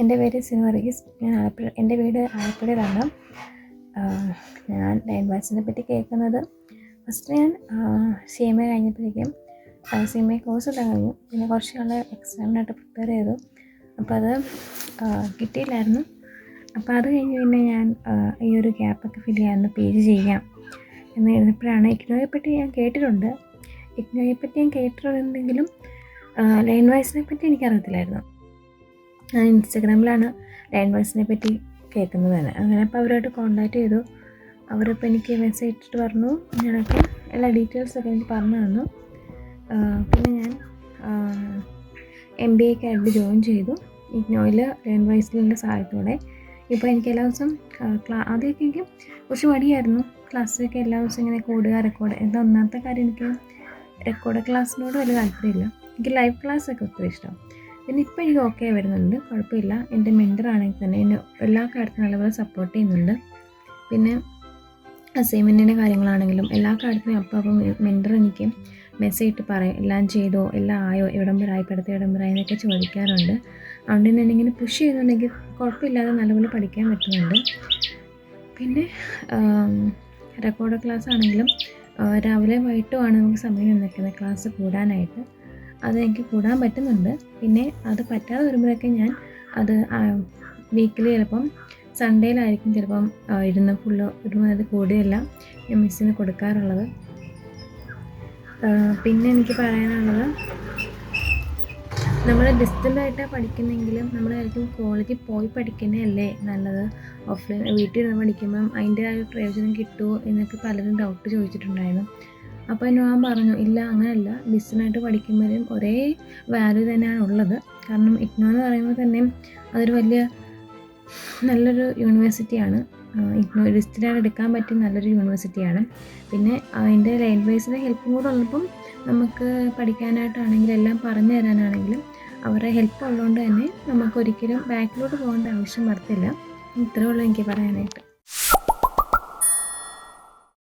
എന്റെ പേര് സിനു ഞാൻ ആലപ്പുഴ എന്റെ വീട് ആലപ്പുഴയിലാണ്. ഞാൻ ലൈൻ വാച്ചിനെ പറ്റി കേൾക്കുന്നത് ഫസ്റ്റ് ഞാൻ സി എം എ കഴിഞ്ഞപ്പോഴേക്കും സി എം എ കോഴ്സ് എല്ലാം കഴിഞ്ഞു. പിന്നെ കുറച്ച് നാൾ എക്സാമിനായിട്ട് പ്രിപ്പയർ ചെയ്തു. അപ്പോൾ അത് കിട്ടിയില്ലായിരുന്നു. അപ്പോൾ അത് കഴിഞ്ഞ് പിന്നെ ഞാൻ ഈ ഒരു ഗ്യാപ്പൊക്കെ ഫില്ല് ചെയ്യാമെന്ന് പി ചെയ്യാം എന്ന് എഴുതിയപ്പോഴാണ് ഇഗ്നോയെ പറ്റി ഞാൻ കേട്ടിട്ടുണ്ട്. ഇഗ്നോയെ പറ്റി ഞാൻ കേട്ടിട്ടുണ്ടെങ്കിലും ലൈൻ വൈസിനെ പറ്റി എനിക്കറിയത്തില്ലായിരുന്നു. ഞാൻ ഇൻസ്റ്റഗ്രാമിലാണ് ലയൺ വോയ്സിനെ പറ്റി കേൾക്കുന്നത് തന്നെ അങ്ങനെ അപ്പോൾ അവരുമായിട്ട് കോണ്ടാക്ട് ചെയ്തു. അവരിപ്പോൾ എനിക്ക് മെസ്സേജ് ഇട്ടിട്ട് പറഞ്ഞു. ഞാനൊക്കെ എല്ലാ ഡീറ്റെയിൽസൊക്കെ എനിക്ക് പറഞ്ഞു തന്നു. പിന്നെ ഞാൻ എം ബി എക്ക് ആയിട്ട് ജോയിൻ ചെയ്തു. ഇഗ്നോയിൽ ലയൺ വൈസിലിന്റെ സഹായത്തോടെ. ഇപ്പോൾ എനിക്ക് എല്ലാ ദിവസം ക്ലാ ആദ്യമൊക്കെ എനിക്ക് കുറച്ച് മടിയായിരുന്നു. ക്ലാസ്സിലൊക്കെ എല്ലാ ദിവസവും ഇങ്ങനെ കൂടുക റെക്കോർഡ് എന്താ ഒന്നാമത്തെ കാര്യം എനിക്ക് റെക്കോർഡ് ക്ലാസ്സിനോട് വലിയ താല്പര്യമില്ല. എനിക്ക് ലൈവ് ക്ലാസ്സൊക്കെ ഒത്തിരി ഇഷ്ടം. പിന്നെ ഇപ്പോൾ എനിക്ക് ഓക്കെ വരുന്നുണ്ട്. കുഴപ്പമില്ല. എന്റെ മെന്റർ ആണെങ്കിൽ തന്നെ എന്നെ എല്ലാ കാര്യത്തിനും നല്ലപോലെ സപ്പോർട്ട് ചെയ്യുന്നുണ്ട്. പിന്നെ അസൈൻമെന്റിന്റെ കാര്യങ്ങളാണെങ്കിലും എല്ലാ കാര്യത്തിനും അപ്പം അപ്പം മെന്റർ എനിക്ക് മെസ്സേജ് ഇട്ട് പറയും. എല്ലാം ചെയ്തോ? എല്ലാം ആയോ? എവിടം വരെ ആയി? പഠിത്തം എവിടം വരെ എന്നൊക്കെ ചോദിക്കാറുണ്ട്. അതുകൊണ്ട് തന്നെ ഇങ്ങനെ പുഷ് ചെയ്യുന്നുണ്ടെങ്കിൽ കുഴപ്പമില്ലാതെ നല്ലപോലെ പഠിക്കാൻ പറ്റുന്നുണ്ട്. പിന്നെ റെക്കോർഡ് ക്ലാസ് ആണെങ്കിലും രാവിലെ വൈകിട്ടുമാണ് നമുക്ക് സമയം നിൽക്കുന്നത്. ക്ലാസ് കൂടാനായിട്ട്. അത് എനിക്ക് കൂടാൻ പറ്റുന്നുണ്ട്. പിന്നെ അത് പറ്റാതെ വരുമ്പോഴൊക്കെ ഞാൻ അത് വീക്കിലി ചിലപ്പം സൺഡേയിലായിരിക്കും ചിലപ്പം ഇരുന്ന് ഫുള്ള് ഒരുമാതിരി കൂടിയെല്ലാം ഞാൻ മിസ്സിന് കൊടുക്കാറുള്ളത്. പിന്നെ എനിക്ക് പറയാനുള്ളത് നമ്മൾ ഡിസ്റ്റന്റായിട്ടാണ് പഠിക്കുന്നെങ്കിലും നമ്മളായിരിക്കും കോളേജിൽ പോയി പഠിക്കുന്നതല്ലേ നല്ലത്? ഓഫ്ലൈൻ വീട്ടിൽ ഇരുന്ന് പഠിക്കുമ്പം അതിന്റെ ആ ഒരു പ്രയോജനം കിട്ടുമോ എന്നൊക്കെ പലരും ഡൗട്ട് ചോദിച്ചിട്ടുണ്ടായിരുന്നു. അപ്പോൾ ഞാൻ പറഞ്ഞു ഇല്ല അങ്ങനെയല്ല ഡിസ്റ്റന്റായിട്ട് പഠിക്കുമ്പോഴും ഒരേ വാല്യൂ തന്നെയാണ് ഉള്ളത്. കാരണം ഇഗ്നോ എന്ന് പറയുമ്പോൾ തന്നെ അതൊരു വലിയ നല്ലൊരു യൂണിവേഴ്സിറ്റിയാണ് ഇഗ്നോ ഡിസ്റ്റന്റായിട്ട് എടുക്കാൻ പറ്റിയ നല്ലൊരു യൂണിവേഴ്സിറ്റിയാണ് പിന്നെ അതിന്റെ ലൈൻ ഹെൽപ്പും കൂടെ ഉള്ളപ്പം നമുക്ക് പഠിക്കാനായിട്ടാണെങ്കിലും എല്ലാം പറഞ്ഞു തരാനാണെങ്കിലും അവരുടെ ഹെൽപ്പ് ഉള്ളതുകൊണ്ട് തന്നെ നമുക്ക് ഒരിക്കലും ബാക്കിലോട്ട് പോകേണ്ട ആവശ്യം വരത്തില്ല. ഇത്രയേ ഉള്ളൂ എനിക്ക് പറയാനായിട്ട്.